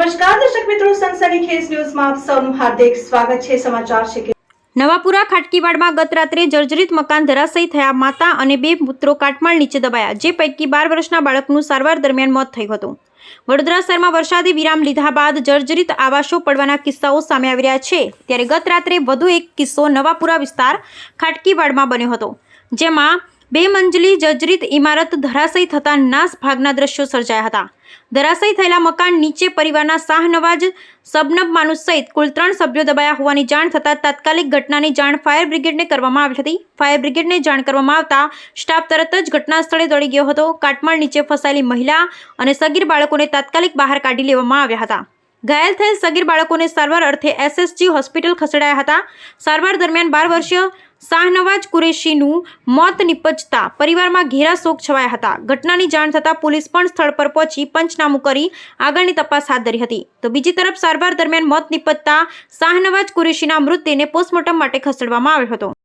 નમસ્કાર, દર્શક મિત્રો, સનસની ખેસ ન્યૂઝમાં આપ સૌનું હાર્દિક સ્વાગત છે. સમાચાર છે કે નવાપુરા ખાટકીવાડમાં ગત રાત્રે જર્જરિત મકાન ધરાશયી થયા. માતા અને બે પુત્રો કાટમાળ નીચે દબાયા, જે પૈકી બાર વર્ષના બાળકનું સારવાર દરમિયાન મોત થયું હતું. વડોદરા શહેરમાં વરસાદી વિરામ લીધા બાદ જર્જરિત આવાસો પડવાના કિસ્સાઓ સામે આવી રહ્યા છે. ત્યારે ગત રાત્રે વધુ એક કિસ્સો નવાપુરા વિસ્તાર ખાટકીવાડમાં બન્યો હતો, જેમાં બે મંજલી જર્જરિત ઇમારત ધરાશયી થતાં નાશ ભાગના દ્રશ્યો સર્જાયા હતા. ધરાશયી થયેલા મકાન નીચે પરિવારના શાહનવાજ, સબનબ માનુસ સહિત કુલ ત્રણ સભ્યો દબાયા હોવાની જાણ થતાં તાત્કાલિક ઘટનાની જાણ ફાયર બ્રિગેડને કરવામાં આવી હતી. ફાયર બ્રિગેડને જાણ કરવામાં આવતા સ્ટાફ તરત જ ઘટના સ્થળે દોડી ગયો હતો. કાટમાળ નીચે ફસાયેલી મહિલા અને સગીર બાળકોને તાત્કાલિક બહાર કાઢી લેવામાં આવ્યા હતા. ઘાયલ થયેલ સગીર બાળકોને સારવાર અર્થે એસએસજી હોસ્પિટલ ખસેડાયા હતા. સારવાર દરમિયાન બાર વર્ષીય શાહનવાજ કુરેશીનું મોત નિપજતા પરિવારમાં ઘેરા શોક છવાયા હતા. ઘટનાની જાણ થતાં પોલીસ પણ સ્થળ પર પહોંચી પંચનામું કરી આગળની તપાસ હાથ ધરી હતી. તો બીજી તરફ સારવાર દરમિયાન મોત નિપજતા શાહનવાજ કુરેશીના મૃતદેહને પોસ્ટમોર્ટમ માટે ખસેડવામાં આવ્યો હતો.